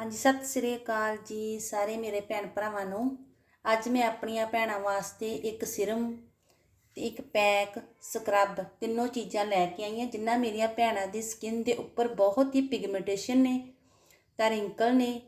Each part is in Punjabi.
ਹਾਂਜੀ, ਸਤਿ ਸ੍ਰੀ ਅਕਾਲ ਜੀ ਸਾਰੇ ਮੇਰੇ ਭੈਣ ਭਰਾਵਾਂ ਨੂੰ। ਅੱਜ ਮੈਂ ਆਪਣੀਆਂ ਭੈਣਾਂ ਵਾਸਤੇ ਇੱਕ ਸਿਰਮ ਤੇ ਇੱਕ ਪੈਕ, ਸਕਰਬ ਤਿੰਨੋਂ ਚੀਜ਼ਾਂ ਲੈ ਕੇ ਆਈ ਹਾਂ, ਜਿਨ੍ਹਾਂ ਮੇਰੀਆਂ ਭੈਣਾਂ ਦੀ ਸਕਿਨ ਦੇ ਉੱਪਰ ਬਹੁਤ ਹੀ ਪਿਗਮੈਂਟੇਸ਼ਨ ਨੇ ਤਾਂ ਰਿੰਕਲ ਨੇ,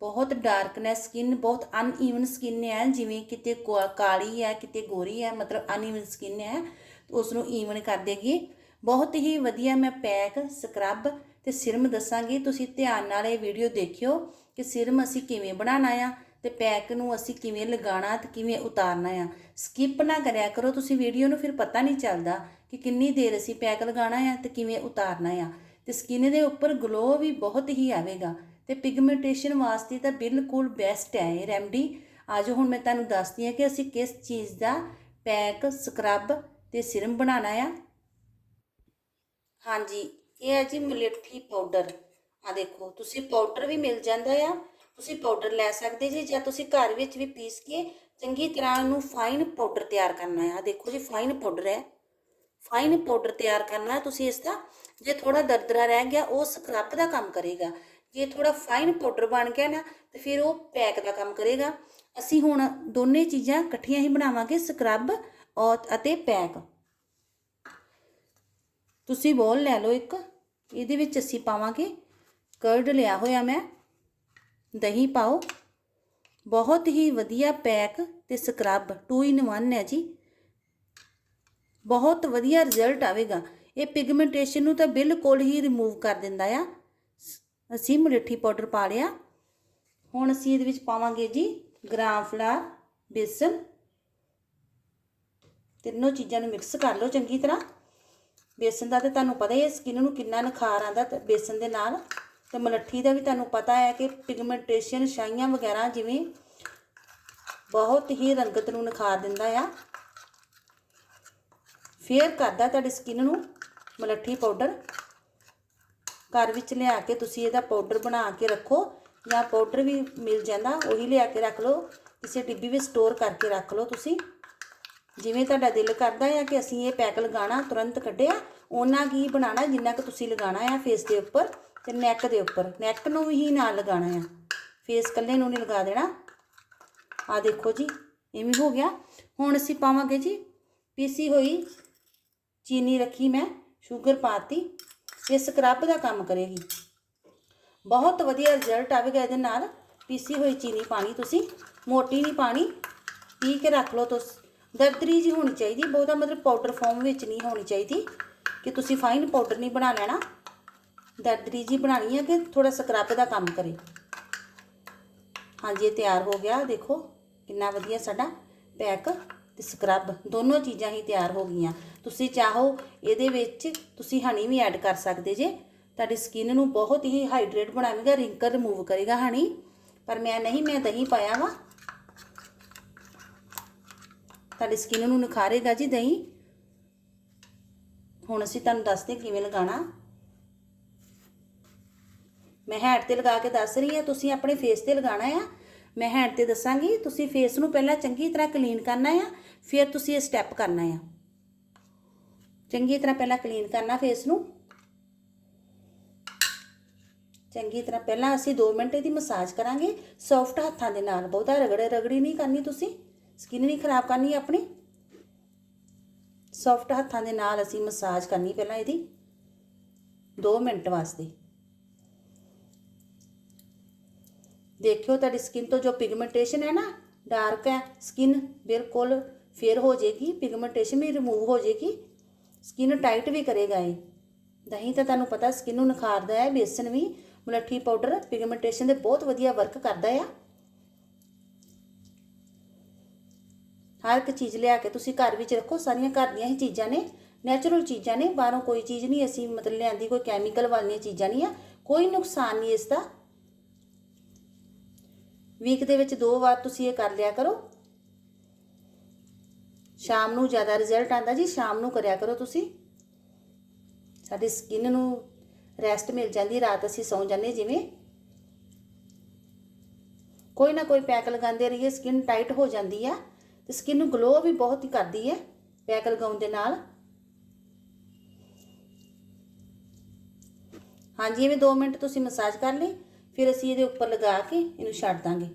ਬਹੁਤ ਡਾਰਕਨੈਸ ਸਕਿਨ, ਬਹੁਤ ਅਨਈਵਨ ਸਕਿਨ ਹੈ ਜਿਵੇਂ ਕਿਤੇ ਕੋ- ਕਾਲੀ ਹੈ, ਕਿਤੇ ਗੋਰੀ ਹੈ, ਮਤਲਬ ਅਨਈਵਨ ਸਕਿਨ ਹੈ ਉਸ ਨੂੰ ਈਵਨ ਕਰ ਦੇਗੀ। ਬਹੁਤ ਹੀ ਵਧੀਆ ਮੈਂ ਪੈਕ, ਸਕਰਬ ਤੇ ਸਿਰਮ ਦੱਸਾਂਗੀ, ਤੁਸੀਂ ਧਿਆਨ ਨਾਲ ਇਹ ਵੀਡੀਓ ਦੇਖਿਓ ਕਿ ਸਿਰਮ ਅਸੀਂ ਕਿਵੇਂ ਬਣਾਉਣਾ ਆ ਤੇ ਪੈਕ ਨੂੰ ਅਸੀਂ ਕਿਵੇਂ ਲਗਾਉਣਾ ਤੇ ਕਿਵੇਂ ਉਤਾਰਨਾ ਆ। ਸਕਿਪ ਨਾ ਕਰਿਆ ਕਰੋ, ਤੁਸੀਂ ਵੀਡੀਓ ਨੂੰ ਫਿਰ ਪਤਾ ਨਹੀਂ ਚੱਲਦਾ ਕਿ ਕਿੰਨੀ ਦੇਰ ਅਸੀਂ ਪੈਕ ਲਗਾਉਣਾ ਆ ਤੇ ਕਿਵੇਂ ਉਤਾਰਨਾ ਆ। ਤੇ ਸਕਿਨ ਦੇ ਉੱਪਰ ਗਲੋ ਵੀ ਬਹੁਤ ਹੀ ਆਵੇਗਾ ਤੇ ਪਿਗਮੈਂਟੇਸ਼ਨ ਵਾਸਤੇ ਤਾਂ ਬਿਲਕੁਲ ਬੈਸਟ ਹੈ ਇਹ ਰੈਮਡੀ ਅੱਜ ਹੁਣ ਮੈਂ ਤੁਹਾਨੂੰ ਦੱਸਦੀ ਹਾਂ ਕਿ ਅਸੀਂ ਕਿਸ ਚੀਜ਼ ਦਾ ਪੈਕ ਸਕਰਬ ਤੇ ਸਿਰਮ ਬਣਾਉਣਾ ਆ। ਹਾਂਜੀ ਇਹ ਹੈ ਜੀ ਮਲੇਠੀ ਪਾਊਡਰ ਆ ਦੇਖੋ, ਤੁਸੀਂ ਪਾਊਡਰ ਵੀ ਮਿਲ ਜਾਂਦਾ ਆ, ਤੁਸੀਂ ਪਾਊਡਰ ਲੈ ਸਕਦੇ ਜੀ, ਜਾਂ ਤੁਸੀਂ ਘਰ ਵਿੱਚ ਵੀ ਪੀਸ ਕੇ ਚੰਗੀ ਤਰ੍ਹਾਂ ਉਹਨੂੰ ਫਾਈਨ ਪਾਊਡਰ ਤਿਆਰ ਕਰਨਾ ਹੈ ਆ ਦੇਖੋ ਜੀ ਫਾਈਨ ਪਾਊਡਰ ਹੈ। ਫਾਈਨ ਪਾਊਡਰ ਤਿਆਰ ਕਰਨਾ, ਤੁਸੀਂ ਇਸ ਦਾ, ਜੇ ਥੋੜਾ ਦਰਦਰਾ ਰਹਿ ਗਿਆ, ਉਹ ਸਕਰੱਬ ਦਾ ਕੰਮ ਕਰੇਗਾ। ਜੇ ਥੋੜਾ ਫਾਈਨ ਪਾਊਡਰ ਬਣ ਗਿਆ ਨਾ, ਤੇ ਫਿਰ ਉਹ ਪੈਕ ਦਾ ਕੰਮ ਕਰੇਗਾ। ਅਸੀਂ ਹੁਣ ਦੋਨੇ ਚੀਜ਼ਾਂ ਇਕੱਠੀਆਂ ਹੀ ਬਣਾਵਾਂਗੇ ਸਕਰੱਬ ਔਰ ਅਤੇ ਪੈਕ ਤੁਸੀਂ ਬੋਲ ਲੈ ਲਓ ਇੱਕ। ਇਹਦੇ ਵਿੱਚ ਅਸੀਂ ਪਾਵਾਂਗੇ ਕਰਡ ਲਿਆ ਹੋਇਆ ਮੈਂ। ਦਹੀਂ ਪਾਓ। ਬਹੁਤ ਹੀ ਵਧੀਆ ਪੈਕ ਤੇ ਸਕਰਬ 2 ਇਨ 1 ਹੈ ਜੀ। ਬਹੁਤ ਵਧੀਆ ਰਿਜ਼ਲਟ ਆਵੇਗਾ। ਇਹ ਪਿਗਮੈਂਟੇਸ਼ਨ ਨੂੰ ਤਾਂ ਬਿਲਕੁਲ ਹੀ ਰਿਮੂਵ ਕਰ ਦਿੰਦਾ ਆ। ਅਸੀਂ ਮਲੇਠੀ ਪਾਊਡਰ ਪਾ ਲਿਆ। ਹੁਣ ਅਸੀਂ ਇਹਦੇ ਵਿੱਚ ਪਾਵਾਂਗੇ ਜੀ ਗ੍ਰਾਮ ਫਲਾਰ ਬੇਸਨ। ਤਿੰਨੋਂ ਚੀਜ਼ਾਂ ਨੂੰ ਮਿਕਸ ਕਰ ਲਓ ਚੰਗੀ ਤਰ੍ਹਾਂ। ਬੇਸਨ ਦਾ ਤੇ ਤੁਹਾਨੂੰ ਪਤਾ ਹੀ ਹੈ ਸਕਿਨ ਨੂੰ ਕਿੰਨਾ ਨਿਖਾਰ ਆਂਦਾ ਤੇ ਬੇਸਨ ਦੇ ਨਾਲ। ਤੇ ਮਲੱਠੀ ਦਾ ਵੀ ਤੁਹਾਨੂੰ ਪਤਾ ਹੈ ਕਿ ਪਿਗਮੈਂਟੇਸ਼ਨ ਛਾਈਆਂ ਵਗੈਰਾ ਜਿਵੇਂ ਬਹੁਤ ਹੀ ਰੰਗਤ ਨੂੰ ਨਿਖਾਰ ਦਿੰਦਾ ਆ। ਫੇਅਰ ਕਰਦਾ ਤੁਹਾਡੀ ਸਕਿਨ ਨੂੰ ਮਲੱਠੀ ਪਾਊਡਰ ਘਰ ਵਿੱਚ ਲਿਆ ਕੇ ਤੁਸੀਂ ਇਹਦਾ ਪਾਊਡਰ ਬਣਾ ਕੇ ਰੱਖੋ ਜਾਂ ਪਾਊਡਰ ਵੀ ਮਿਲ ਜਾਂਦਾ, ਉਹੀ ਲਿਆ ਕੇ ਰੱਖ ਲਓ। ਕਿਸੇ ਡਿੱਬੀ ਵਿੱਚ ਸਟੋਰ ਕਰਕੇ ਰੱਖ ਲਓ ਤੁਸੀਂ। ਜਿਵੇਂ ਤੁਹਾਡਾ ਦਿਲ ਕਰਦਾ ਆ ਕਿ ਅਸੀਂ ਇਹ ਪੈਕ ਲਗਾਉਣਾ, ਤੁਰੰਤ ਕੱਢਿਆ ਉਹਨਾਂ ਕੀ ਬਣਾਉਣਾ ਜਿੰਨਾ ਕਿ ਤੁਸੀਂ ਲਗਾਉਣਾ ਆ ਫੇਸ ਦੇ ਉੱਪਰ ਤੇ ਨੈਕ ਦੇ ਉੱਪਰ। ਨੈਕ ਨੂੰ ਵੀ ਹੀ ਨਾਲ ਲਗਾਉਣਾ ਆ। ਫੇਸ ਕੱਲੇ ਨੂੰ ਨਹੀਂ ਲਗਾ ਦੇਣਾ। ਆ ਦੇਖੋ ਜੀ, ਇਵੇਂ ਹੋ ਗਿਆ। ਹੁਣ ਅਸੀਂ ਪਾਵਾਂਗੇ ਜੀ, ਪੀਸੀ ਹੋਈ ਚੀਨੀ ਰੱਖੀ ਮੈਂ ਸ਼ੂਗਰ ਪਾਤੀ, ਇਹ ਸਕਰਬ ਦਾ ਕੰਮ ਕਰੇਗੀ। ਬਹੁਤ ਵਧੀਆ ਰਿਜ਼ਲਟ ਆਵੇਗਾ ਇਹਦੇ ਨਾਲ। ਪੀਸੀ ਹੋਈ ਚੀਨੀ ਪਾਣੀ ਤੁਸੀਂ, ਮੋਟੀ ਨਹੀਂ ਪਾਣੀ, ਪੀ ਕੇ ਰੱਖ ਲਓ ਤੁਸੀਂ ਦਰਦਰੀ ਜੀ ਹੋਣੀ ਚਾਹੀਦੀ, ਬਹੁਤਾ ਮਤਲਬ ਪਾਊਡਰ ਫਾਰਮ ਵਿੱਚ ਨਹੀਂ ਹੋਣੀ ਚਾਹੀਦੀ, ਕਿ ਤੁਸੀਂ ਫਾਈਨ ਪਾਊਡਰ ਨਹੀਂ ਬਣਾ ਲੈਣਾ। ਦਰਦਰੀ ਜੀ ਬਣਾਣੀ ਹੈ ਕਿ ਥੋੜਾ ਸਕਰੱਬ ਦਾ ਕੰਮ ਕਰੇ। ਹਾਂਜੀ, ਇਹ ਤਿਆਰ ਹੋ ਗਿਆ, ਦੇਖੋ ਕਿੰਨਾ ਵਧੀਆ ਸਾਡਾ ਪੈਕ ਤੇ ਸਕਰੱਬ ਦੋਨੋਂ ਚੀਜ਼ਾਂ ਹੀ ਤਿਆਰ ਹੋ ਗਈਆਂ। ਤੁਸੀਂ ਚਾਹੋ ਇਹਦੇ ਵਿੱਚ ਤੁਸੀਂ ਹਨੀ ਵੀ ਐਡ ਕਰ ਸਕਦੇ ਜੇ। ਤੁਹਾਡੀ ਸਕਿਨ ਨੂੰ ਬਹੁਤ ਹੀ ਹਾਈਡਰੇਟ ਬਣਾਵੇਗਾ ਰਿੰਕਲ ਰਿਮੂਵ ਕਰੇਗਾ ਹਨੀ ਪਰ ਮੈਂ ਨਹੀਂ, ਮੈਂ ਦਹੀਂ ਪਾਇਆ ਵਾ। ਤੁਹਾਡੀ ਸਕਿਨ ਨੂੰ ਨਿਖਾਰੇਗਾ ਜੀ ਦਹੀਂ। ਹੁਣ ਅਸੀਂ ਤੁਹਾਨੂੰ ਦੱਸਦੇ ਕਿਵੇਂ ਲਗਾਉਣਾ। ਮੈਂ ਹੈਂਡ ਤੇ ਲਗਾ ਕੇ ਦੱਸ ਰਹੀ ਹਾਂ, ਤੁਸੀਂ ਆਪਣੇ ਫੇਸ ਤੇ ਲਗਾਉਣਾ ਆ। ਮੈਂ ਹੈਂਡ ਤੇ ਦੱਸਾਂਗੀ, ਤੁਸੀਂ ਫੇਸ ਨੂੰ ਪਹਿਲਾਂ ਚੰਗੀ ਤਰ੍ਹਾਂ ਕਲੀਨ ਕਰਨਾ ਆ, ਫਿਰ ਤੁਸੀਂ ਇਹ ਸਟੈਪ ਕਰਨਾ ਆ। ਚੰਗੀ ਤਰ੍ਹਾਂ ਪਹਿਲਾਂ ਕਲੀਨ ਕਰਨਾ ਫੇਸ ਨੂੰ। ਚੰਗੀ ਤਰ੍ਹਾਂ ਪਹਿਲਾਂ ਅਸੀਂ 2 ਮਿੰਟ ਦੀ ਮਸਾਜ ਕਰਾਂਗੇ। ਸੌਫਟ ਹੱਥਾਂ ਦੇ ਨਾਲ ਬਹੁਤਾ ਰਗੜੇ ਰਗੜੀ ਨਹੀਂ ਕਰਨੀ ਤੁਸੀਂ। ਸਕਿਨ ਨਹੀਂ ਖਰਾਬ ਕਰਨੀ ਆਪਣੀ? ਸੌਫਟ ਹੱਥਾਂ ਦੇ ਨਾਲ ਅਸੀਂ ਮਸਾਜ ਕਰਨੀ ਪਹਿਲਾਂ ਇਹਦੀ। 2 ਮਿੰਟ ਵਾਸਤੇ। ਦੇਖਿਓ ਤੁਹਾਡੀ ਸਕਿਨ ਤੋਂ ਜੋ ਪਿਗਮੈਂਟੇਸ਼ਨ ਹੈ ਨਾ ਡਾਰਕ ਹੈ, ਸਕਿਨ ਬਿਲਕੁਲ ਫੇਰ ਹੋ ਜਾਏਗੀ ਪਿਗਮੈਂਟੇਸ਼ਨ ਵੀ ਰਿਮੂਵ ਹੋ ਜਾਏਗੀ। ਸਕਿਨ ਟਾਈਟ ਵੀ ਕਰੇਗਾ ਇਹ। ਦਹੀਂ ਤਾਂ ਤੁਹਾਨੂੰ ਪਤਾ ਸਕਿਨ ਨੂੰ ਨਿਖਾਰਦਾ ਹੈ, ਬੇਸਨ ਵੀ, ਮਲੱਠੀ ਪਾਊਡਰ ਪਿਗਮੈਂਟੇਸ਼ਨ ਦੇ ਬਹੁਤ ਵਧੀਆ ਵਰਕ ਕਰਦਾ ਆ। ਹਰ ਇੱਕ ਚੀਜ਼ ਲਿਆ ਕੇ ਤੁਸੀਂ ਘਰ ਵਿੱਚ ਰੱਖੋ, ਸਾਰੀਆਂ ਘਰ ਦੀਆਂ ਹੀ ਚੀਜ਼ਾਂ ਨੇ ਨੈਚੁਰਲ ਚੀਜ਼ਾਂ ਨੇ, ਬਾਹਰੋਂ ਕੋਈ ਚੀਜ਼ ਨਹੀਂ, ਅਸੀਂ ਮਤਲਬ ਲਿਆਂਦੀ ਕੋਈ ਕੈਮੀਕਲ ਵਾਲੀਆਂ ਚੀਜ਼ਾਂ ਨਹੀਂ ਆ, ਕੋਈ ਨੁਕਸਾਨ ਨਹੀਂ ਇਸ ਦਾ। ਵੀਕ ਦੇ ਵਿੱਚ ਦੋ ਵਾਰ ਤੁਸੀਂ ਇਹ ਕਰ ਲਿਆ ਕਰੋ। ਸ਼ਾਮ ਨੂੰ ਜ਼ਿਆਦਾ ਰਿਜ਼ਲਟ ਆਂਦਾ ਜੀ, ਸ਼ਾਮ ਨੂੰ ਕਰਿਆ ਕਰੋ ਤੁਸੀਂ। ਸਾਡੀ ਸਕਿਨ ਨੂੰ ਰੈਸਟ ਮਿਲ ਜਾਂਦੀ, ਰਾਤ ਅਸੀਂ ਸੌਂ ਜਾਂਦੇ ਜਿਵੇਂ। ਕੋਈ ਨਾ ਕੋਈ ਪੈਕ ਲਗਾਉਂਦੇ ਰਹੀਏ ਸਕਿਨ ਟਾਈਟ ਹੋ ਜਾਂਦੀ ਆ। ਸਕਿਨ ਨੂੰ ਗਲੋ ਵੀ ਬਹੁਤ ਹੀ ਕਰਦੀ ਹੈ ਪੈਕ ਲਗਾਉਣ ਦੇ ਨਾਲ। ਹਾਂਜੀ ਐਵੇਂ 2 ਮਿੰਟ ਤੁਸੀਂ ਮਸਾਜ ਕਰ ਲਈ ਫਿਰ ਅਸੀਂ ਇਹਦੇ ਉੱਪਰ ਲਗਾ ਕੇ ਇਹਨੂੰ ਛੱਡ ਦਾਂਗੇ।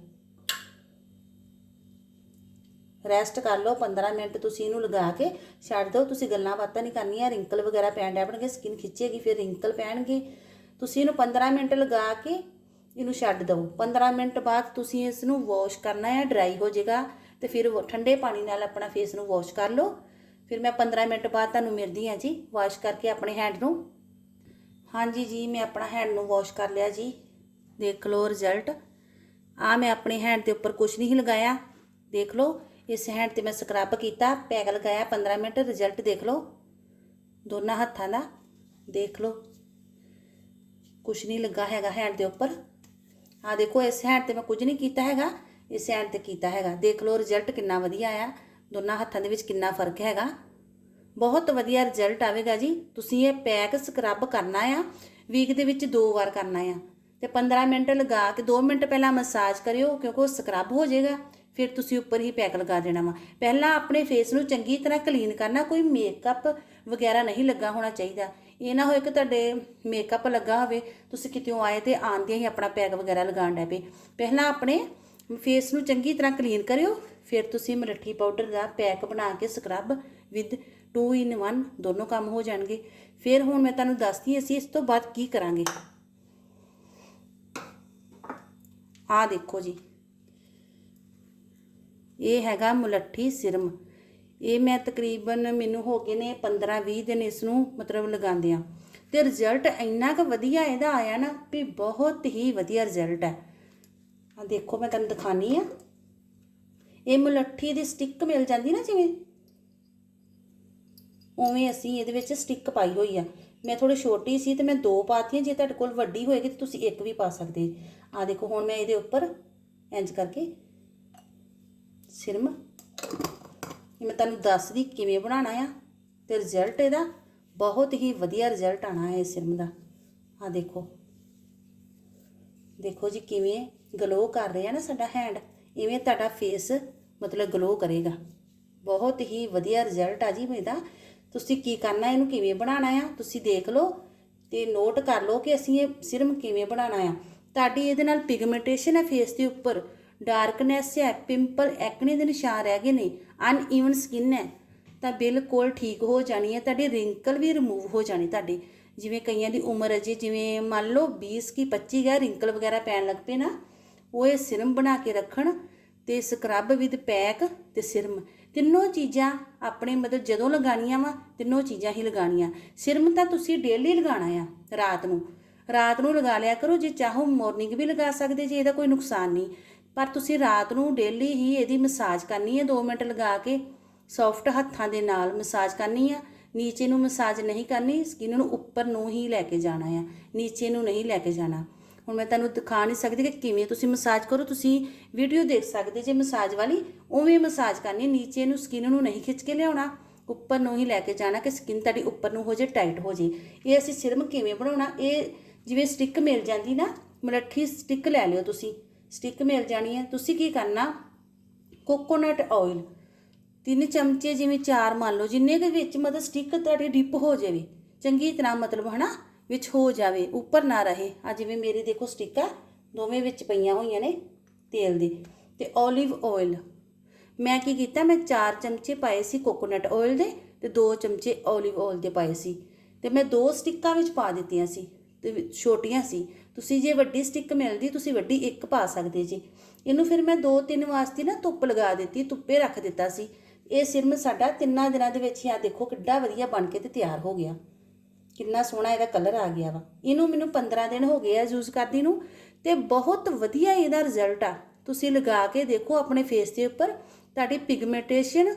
ਰੈਸਟ ਕਰ ਲਓ 15 ਮਿੰਟ ਤੁਸੀਂ ਇਹਨੂੰ ਲਗਾ ਕੇ ਛੱਡ ਦਿਓ। ਤੁਸੀਂ ਗੱਲਾਂ ਬਾਤਾਂ ਨਹੀਂ ਕਰਨੀਆਂ ਰਿੰਕਲ ਵਗੈਰਾ ਪੈਣ ਡੈਪਣਗੇ ਸਕਿਨ ਖਿੱਚੇਗੀ, ਫਿਰ ਰਿੰਕਲ ਪੈਣਗੇ। ਤੁਸੀਂ ਇਹਨੂੰ 15 ਮਿੰਟ ਲਗਾ ਕੇ ਇਹਨੂੰ ਛੱਡ ਦਿਓ। 15 ਮਿੰਟ ਬਾਅਦ ਤੁਸੀਂ ਇਸ ਨੂੰ ਵਾਸ਼ ਕਰਨਾ ਹੈ ਡਰਾਈ ਹੋ ਜਾਏਗਾ ਤੇ ਫਿਰ ਉਹ ਠੰਡੇ ਪਾਣੀ ਨਾਲ ਆਪਣਾ ਫੇਸ ਨੂੰ ਵਾਸ਼ ਕਰ ਲਓ। ਫਿਰ ਮੈਂ 15 ਮਿੰਟ ਬਾਅਦ ਤੁਹਾਨੂੰ ਮਿਲਦੀ ਹਾਂ ਜੀ ਵਾਸ਼ ਕਰਕੇ ਆਪਣੇ ਹੈਂਡ ਨੂੰ। ਹਾਂਜੀ ਜੀ, ਮੈਂ ਆਪਣਾ ਹੈਂਡ ਨੂੰ ਵਾਸ਼ ਕਰ ਲਿਆ ਜੀ। ਦੇਖ ਲਓ ਰਿਜ਼ਲਟ ਆ ਮੈਂ ਆਪਣੇ ਹੈਂਡ ਦੇ ਉੱਪਰ ਕੁਝ ਨਹੀਂ ਲਗਾਇਆ। ਦੇਖ ਲਓ, ਇਸ ਹੈਂਡ ਤੇ ਮੈਂ ਸਕਰਬ ਕੀਤਾ ਪੈਕ ਲਗਾਇਆ 15 ਮਿੰਟ ਰਿਜ਼ਲਟ ਦੇਖ ਲਓ। ਦੋਨਾਂ ਹੱਥਾਂ ਦਾ, ਦੇਖ ਲਓ। ਕੁਝ ਨਹੀਂ ਲੱਗਾ ਹੈਗਾ ਹੈਂਡ ਦੇ ਉੱਪਰ। ਆ ਦੇਖੋ, ਇਸ ਹੈਂਡ ਤੇ ਮੈਂ ਕੁਝ ਨਹੀਂ ਕੀਤਾ ਹੈਗਾ। ਇਹ ਹੈਂਡ ਤੇ ਕੀਤਾ ਹੈਗਾ। ਦੇਖ ਲਓ ਰਿਜ਼ਲਟ ਕਿੰਨਾ ਵਧੀਆ ਆ ਦੋਨਾਂ ਹੱਥਾਂ ਦੇ ਵਿੱਚ ਕਿੰਨਾ ਫ਼ਰਕ ਹੈਗਾ। ਬਹੁਤ ਵਧੀਆ ਰਿਜ਼ਲਟ ਆਵੇਗਾ ਜੀ। ਤੁਸੀਂ ਇਹ ਪੈਕ ਸਕਰਬ ਕਰਨਾ ਆ। ਵੀਕ ਦੇ ਵਿੱਚ ਦੋ ਵਾਰ ਕਰਨਾ ਆ। ਤੇ 15 ਮਿੰਟ ਲਗਾ ਕੇ 2 ਮਿੰਟ ਪਹਿਲਾਂ ਮਸਾਜ ਕਰਿਓ, ਕਿਉਂਕਿ ਉਹ ਸਕਰਬ ਹੋ ਜਾਏਗਾ। ਫਿਰ ਤੁਸੀਂ ਉੱਪਰ ਹੀ ਪੈਕ ਲਗਾ ਦੇਣਾ ਵਾ। ਪਹਿਲਾਂ ਆਪਣੇ ਫੇਸ ਨੂੰ ਚੰਗੀ ਤਰ੍ਹਾਂ ਕਲੀਨ ਕਰਨਾ। ਕੋਈ ਮੇਕਅਪ ਵਗੈਰਾ ਨਹੀਂ ਲੱਗਾ ਹੋਣਾ ਚਾਹੀਦਾ। ਇਹ ਨਾ ਹੋਏ ਕਿ ਤੁਹਾਡੇ ਮੇਕਅਪ ਲੱਗਾ ਹੋਵੇ। ਤੁਸੀਂ ਕਿਤੇੋਂ ਆਏ ਤੇ ਆਂਦਿਆਂ ਹੀ ਆਪਣਾ ਪੈਕ ਵਗੈਰਾ ਲਗਾਉਣ ਲੱਗ ਪਏ। ਪਹਿਲਾਂ ਆਪਣੇ ਫੇਸ ਨੂੰ ਚੰਗੀ ਤਰ੍ਹਾਂ ਕਲੀਨ ਕਰਿਓ, ਫਿਰ ਤੁਸੀਂ ਮਲੱਠੀ ਪਾਊਡਰ ਦਾ ਪੈਕ ਬਣਾ ਕੇ ਸਕਰਬ ਵਿਦ 2 ਇਨ 1 ਦੋਨੋਂ ਕੰਮ ਹੋ ਜਾਣਗੇ। ਫਿਰ ਹੁਣ ਮੈਂ ਤੁਹਾਨੂੰ ਦੱਸਦੀ ਅਸੀਂ ਇਸ ਤੋਂ ਬਾਅਦ ਕੀ ਕਰਾਂਗੇ। ਆਹ ਦੇਖੋ ਜੀ। ਇਹ ਹੈਗਾ ਮੁਲੱਠੀ ਸਿਰਮ। ਇਹ ਮੈਂ ਤਕਰੀਬਨ ਮੈਨੂੰ ਹੋ ਗਏ ਨੇ 15-20 ਦਿਨ ਇਸ ਨੂੰ ਮਤਲਬ ਲਗਾਉਂਦੇ ਆ ਤੇ ਰਿਜ਼ਲਟ ਇੰਨਾ ਕੁ ਵਧੀਆ ਇਹਦਾ ਆਇਆ ਨਾ ਵੀ ਬਹੁਤ ਹੀ ਵਧੀਆ ਰਿਜ਼ਲਟ ਹੈ। ਆ ਦੇਖੋ ਮੈਂ ਤੁਹਾਨੂੰ ਦਿਖਾਨੀ ਆ। ਇਹ ਮੁਲੱਠੀ ਦੀ ਸਟਿੱਕ ਮਿਲ ਜਾਂਦੀ ਨਾ ਜਿਵੇਂ? ਉਵੇਂ ਅਸੀਂ ਇਹਦੇ ਵਿੱਚ ਸਟਿੱਕ ਪਾਈ ਹੋਈ ਆ। ਮੈਂ ਥੋੜੀ ਛੋਟੀ ਸੀ ਤੇ ਮੈਂ ਦੋ ਪਾਤੀਆਂ, ਜੇ ਤੁਹਾਡੇ ਕੋਲ ਵੱਡੀ ਹੋਏਗੀ ਤੇ ਤੁਸੀਂ ਇੱਕ ਵੀ ਪਾ ਸਕਦੇ। ਆ ਦੇਖੋ, ਹੁਣ ਮੈਂ ਇਹਦੇ ਉੱਪਰ ਇੰਜ ਕਰਕੇ ਸਿਰਮ। ਇਹ ਮੈਂ ਤੁਹਾਨੂੰ ਦੱਸਦੀ ਕਿਵੇਂ ਬਣਾਉਣਾ ਆ ਤੇ ਰਿਜ਼ਲਟ ਇਹਦਾ ਬਹੁਤ ਹੀ ਵਧੀਆ ਰਿਜ਼ਲਟ ਆਣਾ ਹੈ ਇਸ ਸਿਰਮ ਦਾ। ਆ ਦੇਖੋ। ਦੇਖੋ ਜੀ ਕਿਵੇਂ ਗਲੋ ਕਰ ਰਿਹਾ ਨਾ ਸਾਡਾ ਹੈਂਡ ਇਵੇਂ ਤੁਹਾਡਾ ਫੇਸ ਮਤਲਬ ਗਲੋ ਕਰੇਗਾ। ਬਹੁਤ ਹੀ ਵਧੀਆ ਰਿਜ਼ਲਟ ਆ ਜੀ ਇਹਦਾ ਤੁਸੀਂ ਕੀ ਕਰਨਾ, ਇਹਨੂੰ ਕਿਵੇਂ ਬਣਾਉਣਾ ਆ? ਤੁਸੀਂ ਦੇਖ ਲਓ ਤੇ ਨੋਟ ਕਰ ਲਓ ਕਿ ਅਸੀਂ ਇਹ ਸਿਰਮ ਕਿਵੇਂ ਬਣਾਉਣਾ ਆ। ਤੁਹਾਡੀ ਇਹਦੇ ਨਾਲ ਪਿਗਮੈਂਟੇਸ਼ਨ ਹੈ ਫੇਸ ਦੇ ਉੱਪਰ। ਡਾਰਕਨੈਸ ਹੈ ਪਿੰਪਲ ਐਕਨੇ ਦੇ ਨਿਸ਼ਾਨ ਰਹਿ ਗਏ ਨੇ। ਅਨਈਵਨ ਸਕਿਨ ਹੈ ਤਾਂ ਬਿਲਕੁਲ ਠੀਕ ਹੋ ਜਾਣੀ ਹੈ ਤੁਹਾਡੀ ਰਿੰਕਲ ਵੀ ਰਿਮੂਵ ਹੋ ਜਾਣੀ ਤੁਹਾਡੀ। ਜਿਵੇਂ ਕਈਆਂ ਦੀ ਉਮਰ ਅਜੇ ਜਿਵੇਂ ਮੰਨ ਲਓ 20 ਕੀ 25 ਗਿਆ ਰਿੰਕਲ ਵਗੈਰਾ ਪੈਣ ਲੱਗ ਪਏ ਨਾ। ਉਹ ਇਹ ਸਿਰਮ ਬਣਾ ਕੇ ਰੱਖਣ ਤੇ ਸਕਰਬ ਵਿਦ ਪੈਕ ਤੇ ਸਿਰਮ। ਤਿੰਨੋਂ ਚੀਜ਼ਾਂ ਆਪਣੇ ਮਤਲਬ ਜਦੋਂ ਲਗਾਣੀਆਂ ਵਾ, ਤਿੰਨੋਂ ਚੀਜ਼ਾਂ ਹੀ ਲਗਾਣੀਆਂ ਸਿਰਮ ਤਾਂ ਤੁਸੀਂ ਡੇਲੀ ਲਗਾਣਾ ਆ ਰਾਤ ਨੂੰ। ਰਾਤ ਨੂੰ ਲਗਾ ਲਿਆ ਕਰੋ, ਜੇ ਚਾਹੋ ਮਾਰਨਿੰਗ ਵੀ ਲਗਾ ਸਕਦੇ, ਜੇ ਇਹਦਾ ਕੋਈ ਨੁਕਸਾਨ ਨਹੀਂ। ਪਰ ਤੁਸੀਂ ਰਾਤ ਨੂੰ ਡੇਲੀ ਹੀ ਇਹਦੀ ਮਸਾਜ ਕਰਨੀ ਹੈ 2 ਮਿੰਟ ਲਗਾ ਕੇ ਸੌਫਟ ਹੱਥਾਂ ਦੇ ਨਾਲ ਮਸਾਜ ਕਰਨੀ ਆ। ਨੀਚੇ ਨੂੰ ਮਸਾਜ ਨਹੀਂ ਕਰਨੀ ਸਕਿਨ ਨੂੰ ਉੱਪਰ ਨੂੰ ਹੀ ਲੈ ਕੇ ਜਾਣਾ ਆ। ਨੀਚੇ ਨੂੰ ਨਹੀਂ ਲੈ ਕੇ ਜਾਣਾ। ਹੁਣ ਮੈਂ ਤੁਹਾਨੂੰ ਦਿਖਾ ਨਹੀਂ ਸਕਦੀ ਕਿ ਕਿਵੇਂ ਤੁਸੀਂ ਮਸਾਜ ਕਰੋ, ਤੁਸੀਂ ਵੀਡੀਓ ਦੇਖ ਸਕਦੇ ਜੇ ਮਸਾਜ ਵਾਲੀ, ਉਵੇਂ ਮਸਾਜ ਕਰਨੀ ਨੀਚੇ ਨੂੰ ਸਕਿਨ ਨੂੰ ਨਹੀਂ ਖਿੱਚ ਕੇ ਲਿਆਉਣਾ, ਉੱਪਰ ਨੂੰ ਹੀ ਲੈ ਕੇ ਜਾਣਾ ਕਿ ਸਕਿਨ ਤੁਹਾਡੀ ਉੱਪਰ ਨੂੰ ਹੋ ਜੇ ਟਾਈਟ ਹੋ ਜੇ ਇਹ ਅਸੀਂ ਸਿਰਮ ਕਿਵੇਂ ਬਣਾਉਣਾ, ਇਹ ਜਿਵੇਂ ਸਟਿੱਕ ਮਿਲ ਜਾਂਦੀ ਨਾ, ਮਲੱਠੀ ਸਟਿੱਕ ਲੈ ਲਿਓ ਤੁਸੀਂ। ਸਟਿੱਕ ਮਿਲ ਜਾਣੀ ਹੈ। ਤੁਸੀਂ ਕੀ ਕਰਨਾ ਕੋਕੋਨਟ ਆਇਲ ਤਿੰਨ ਚਮਚੇ ਜਿਵੇਂ ਚਾਰ ਮੰਨ ਲਓ, ਜਿੰਨੇ ਦੇ ਵਿੱਚ ਮਤਲਬ ਸਟਿੱਕ ਤੁਹਾਡੀ ਡਿਪ ਹੋ ਜਾਵੇ। ਚੰਗੀ ਤਰ੍ਹਾਂ ਮਤਲਬ ਹਨਾ ਵਿੱਚ ਹੋ ਜਾਵੇ, ਉੱਪਰ ਨਾ ਰਹੇ। ਆ ਜਿਵੇਂ ਮੇਰੀ ਦੇਖੋ ਸਟਿੱਕਾਂ ਦੋਵੇਂ ਵਿੱਚ ਪਈਆਂ ਹੋਈਆਂ ਨੇ ਤੇਲ ਦੇ। ਤੇ 올ਿਵ ਆਇਲ ਮੈਂ ਕੀ ਕੀਤਾ, ਮੈਂ 4 ਚਮਚੇ ਪਾਏ ਸੀ ਕੋਕੋਨਟ ਆਇਲ ਦੇ ਤੇ 2 ਚਮਚੇ 올ਿਵ ਆਇਲ ਦੇ ਪਾਏ ਸੀ। ਤੇ ਮੈਂ ਦੋ ਸਟਿੱਕਾਂ ਵਿੱਚ ਪਾ ਦਿੱਤੀਆਂ ਸੀ, ਤੇ ਛੋਟੀਆਂ ਸੀ। ਤੁਸੀਂ ਜੇ ਵੱਡੀ ਸਟਿੱਕ ਮਿਲਦੀ, ਤੁਸੀਂ ਵੱਡੀ ਇੱਕ ਪਾ ਸਕਦੇ ਜੀ। ਇਹਨੂੰ ਫਿਰ ਮੈਂ 2-3 ਵਾਸਤੇ ਨਾ ਧੁੱਪ ਲਗਾ ਦਿੱਤੀ, ਧੁੱਪੇ ਰੱਖ ਦਿੱਤਾ ਸੀ। ਇਹ ਸਿਰਮ ਸਾਡਾ ਤਿੰਨਾਂ ਦਿਨਾਂ ਦੇ ਵਿੱਚ ਹੀ ਆ ਦੇਖੋ ਕਿੱਡਾ ਵਧੀਆ ਬਣ ਕੇ ਤੇ ਤਿਆਰ ਹੋ ਗਿਆ। ਕਿੰਨਾ ਸੋਹਣਾ ਇਹਦਾ ਕਲਰ ਆ ਗਿਆ ਵਾ। ਇਹਨੂੰ ਮੈਨੂੰ 15 ਦਿਨ ਹੋ ਗਏ ਆ ਯੂਜ਼ ਕਰਦੀ ਨੂੰ ਤੇ ਬਹੁਤ ਵਧੀਆ ਇਹਦਾ ਰਿਜ਼ਲਟ ਆ। ਤੁਸੀਂ ਲਗਾ ਕੇ ਦੇਖੋ ਆਪਣੇ ਫੇਸ ਦੇ ਉੱਪਰ, ਤੁਹਾਡੀ ਪਿਗਮੈਂਟੇਸ਼ਨ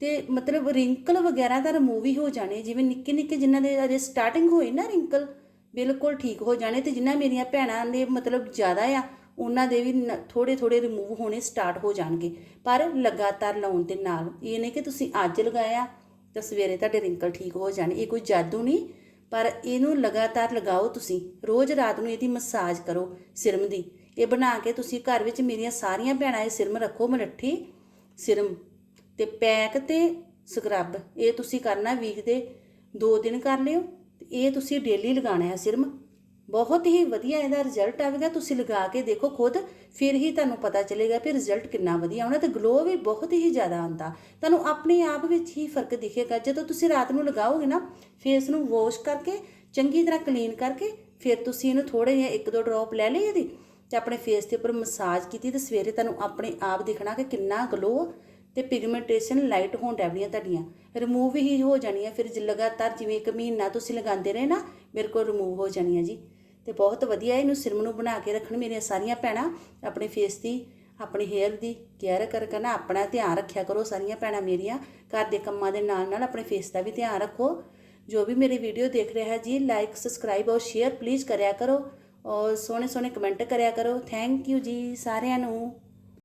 ਤੇ ਮਤਲਬ ਰਿੰਕਲ ਵਗੈਰਾ ਦਾ ਰਿਮੂਵ ਹੀ ਹੋ ਜਾਣੇ। ਜਿਵੇਂ ਨਿੱਕੇ ਨਿੱਕੇ ਜਿਨ੍ਹਾਂ ਦੇ ਅਜੇ ਸਟਾਰਟਿੰਗ ਹੋਈ ਨਾ ਰਿੰਕਲ ਬਿਲਕੁਲ ਠੀਕ ਹੋ ਜਾਣੇ ਤੇ ਜਿਨ੍ਹਾਂ ਮੇਰੀਆਂ ਭੈਣਾਂ ਦੇ ਮਤਲਬ ਜ਼ਿਆਦਾ ਆ, ਉਹਨਾਂ ਦੇ ਵੀ ਥੋੜੇ ਥੋੜੇ ਰਿਮੂਵ ਹੋਣੇ ਸਟਾਰਟ ਹੋ ਜਾਣਗੇ। ਪਰ ਲਗਾਤਾਰ ਲਾਉਣ ਦੇ ਨਾਲ, ਇਹ ਨਹੀਂ ਕਿ ਤੁਸੀਂ ਅੱਜ ਲਗਾਇਆ ਤਾਂ ਸਵੇਰੇ ਤੁਹਾਡੇ ਰਿੰਕਲ ਠੀਕ ਹੋ ਜਾਣੇ, ਇਹ ਕੋਈ ਜਾਦੂ ਨਹੀਂ। ਪਰ ਇਹਨੂੰ ਲਗਾਤਾਰ ਲਗਾਓ ਤੁਸੀਂ, ਰੋਜ਼ ਰਾਤ ਨੂੰ ਇਹਦੀ ਮਸਾਜ ਕਰੋ ਸਿਰਮ ਦੀ। ਇਹ ਬਣਾ ਕੇ ਤੁਸੀਂ ਘਰ ਵਿੱਚ ਮੇਰੀਆਂ ਸਾਰੀਆਂ ਭੈਣਾਂ ਇਹ ਸਿਰਮ ਰੱਖੋ ਮਲੱਠੀ। ਸਿਰਮ ਤੇ ਪੈਕ ਤੇ ਸਕਰਬ ਇਹ ਤੁਸੀਂ ਕਰਨਾ ਵੀਕ ਦੇ 2 ਦਿਨ ਕਰ ਲਿਓ। ਤੇ ਇਹ ਤੁਸੀਂ ਡੇਲੀ ਲਗਾਉਣਾ ਹੈ ਸਿਰਮ। ਬਹੁਤ ਹੀ ਵਧੀਆ ਇਹਦਾ ਰਿਜ਼ਲਟ ਆਵੇਗਾ ਤੁਸੀਂ ਲਗਾ ਕੇ ਦੇਖੋ ਖੁਦ, ਫਿਰ ਹੀ ਤੁਹਾਨੂੰ ਪਤਾ ਚੱਲੇਗਾ ਕਿ ਰਿਜ਼ਲਟ ਕਿੰਨਾ ਵਧੀਆ ਆਉਣਾ ਤੇ ਗਲੋ ਵੀ ਬਹੁਤ ਹੀ ਜ਼ਿਆਦਾ ਆਉਂਦਾ। ਤੁਹਾਨੂੰ ਆਪਣੇ ਆਪ ਵਿੱਚ ਹੀ ਫ਼ਰਕ ਦਿਖੇਗਾ। ਜਦੋਂ ਤੁਸੀਂ ਰਾਤ ਨੂੰ ਲਗਾਓਗੇ ਨਾ ਫੇਸ ਨੂੰ ਵਾਸ਼ ਕਰਕੇ, ਚੰਗੀ ਤਰ੍ਹਾਂ ਕਲੀਨ ਕਰਕੇ, ਫਿਰ ਤੁਸੀਂ ਇਹਨੂੰ ਥੋੜੇ ਜਿਹਾ ਇੱਕ ਦੋ ਡ੍ਰੌਪ ਲੈ ਲਈ ਇਹਦੀ ਤੇ ਆਪਣੇ ਫੇਸ ਦੇ ਉੱਪਰ ਮਸਾਜ ਕੀਤੀ ਤੇ ਸਵੇਰੇ ਤੁਹਾਨੂੰ ਆਪਣੇ ਆਪ ਦਿਖਣਾ ਕਿ ਕਿੰਨਾ ਗਲੋ ਤੇ ਪਿਗਮੈਂਟੇਸ਼ਨ ਲਾਈਟ ਹੋਣ ਡੈਵਲੀਆਂ ਤੁਹਾਡੀਆਂ। ਰਿਮੂਵ ਹੀ ਹੋ ਜਾਣੀਆਂ। ਫਿਰ ਜੇ ਲਗਾਤਾਰ ਜਿਵੇਂ ਇੱਕ ਮਹੀਨਾ ਤੁਸੀਂ ਲਗਾਉਂਦੇ ਰਹੇ ਨਾ, ਮੇਰੇ ਕੋਲ ਰਿਮੂਵ ਹੋ ਜਾਣੀਆਂ ਜੀ। ਤੇ ਬਹੁਤ ਵਧੀਆ ਇਹਨੂੰ ਸਿਰਮ ਨੂੰ ਬਣਾ ਕੇ ਰੱਖਣ ਮੇਰੀਆਂ ਸਾਰੀਆਂ ਭੈਣਾਂ, ਆਪਣੇ ਫੇਸ ਦੀ, ਆਪਣੀ ਹੇਅਰ ਦੀ ਕੇਅਰ ਕਰ ਕਰਨਾ, ਆਪਣਾ ਧਿਆਨ ਰੱਖਿਆ ਕਰੋ ਸਾਰੀਆਂ ਭੈਣਾਂ ਮੇਰੀਆਂ, ਘਰ ਦੇ ਕੰਮਾਂ ਦੇ ਨਾਲ ਨਾਲ ਆਪਣੇ ਫੇਸ ਦਾ ਵੀ ਧਿਆਨ ਰੱਖੋ। ਜੋ ਵੀ ਮੇਰੀ ਵੀਡੀਓ ਦੇਖ ਰਿਹਾ ਹੈ ਜੀ ਲਾਈਕ ਸਬਸਕ੍ਰਾਈਬ ਔਰ ਸ਼ੇਅਰ ਪਲੀਜ਼ ਕਰਿਆ ਕਰੋ ਔਰ ਸੋਹਣੇ ਸੋਹਣੇ ਕਮੈਂਟ ਕਰਿਆ ਕਰੋ। ਥੈਂਕ ਯੂ ਜੀ ਸਾਰਿਆਂ ਨੂੰ।